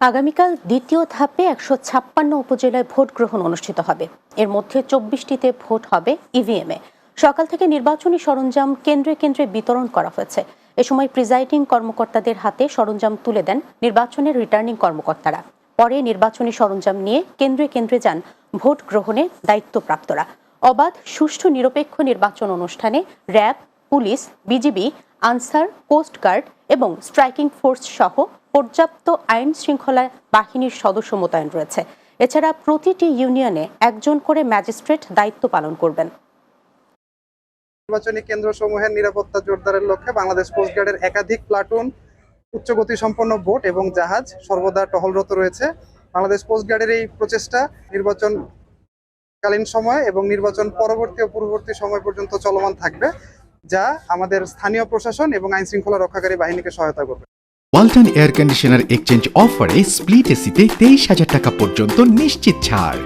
আগামীকাল দ্বিতীয় ধাপে একশো ছাপ্পান্ন উপজেলায় ভোট গ্রহণ অনুষ্ঠিত হবে। এর মধ্যে চব্বিশটিতে ভোট হবে ইভিএমে সকাল থেকে নির্বাচনী সরঞ্জাম কেন্দ্রে কেন্দ্রে বিতরণ করা হয়েছে। এ সময় প্রিজাইডিং কর্মকর্তাদের হাতে সরঞ্জাম তুলে দেন নির্বাচনের রিটার্নিং কর্মকর্তারা। পরে নির্বাচনী সরঞ্জাম নিয়ে কেন্দ্রে কেন্দ্রে যান ভোট গ্রহণে দায়িত্বপ্রাপ্তরা। অবাধ, সুষ্ঠু, নিরপেক্ষ নির্বাচন অনুষ্ঠানে RAB police, BGB, Ansar coast guard এবং স্ট্রাইকিং ফোর্স সহ পর্যাপ্ত আইন শৃঙ্খলা বাহিনীর সদস্য মোতায়েন রয়েছে। এছাড়া প্রতিটি ইউনিয়নে একজন করে ম্যাজিস্ট্রেট দায়িত্ব পালন করবেন। নির্বাচনী কেন্দ্রসমূহের নিরাপত্তা জোরদারের লক্ষ্যে বাংলাদেশ কোস্টগার্ডের একাধিক প্লাটুন উচ্চগতি সম্পন্ন বোট এবং জাহাজ সর্বদা টহলরত রয়েছে। বাংলাদেশ কোস্টগার্ডের এই প্রচেষ্টা নির্বাচন কালীন সময় এবং নির্বাচন পরবর্তী ও পূর্ববর্তী সময় পর্যন্ত চলমান থাকবে। যা আমাদের স্থানীয় প্রশাসন এবং আইন শৃঙ্খলা রক্ষাকারী বাহিনীকে সহায়তা করবে। ওয়ালটন এয়ার কন্ডিশনার এক্সচেঞ্জ অফারে স্প্লিট এসিতে তেইশ হাজার টাকা পর্যন্ত নিশ্চিত ছাড়।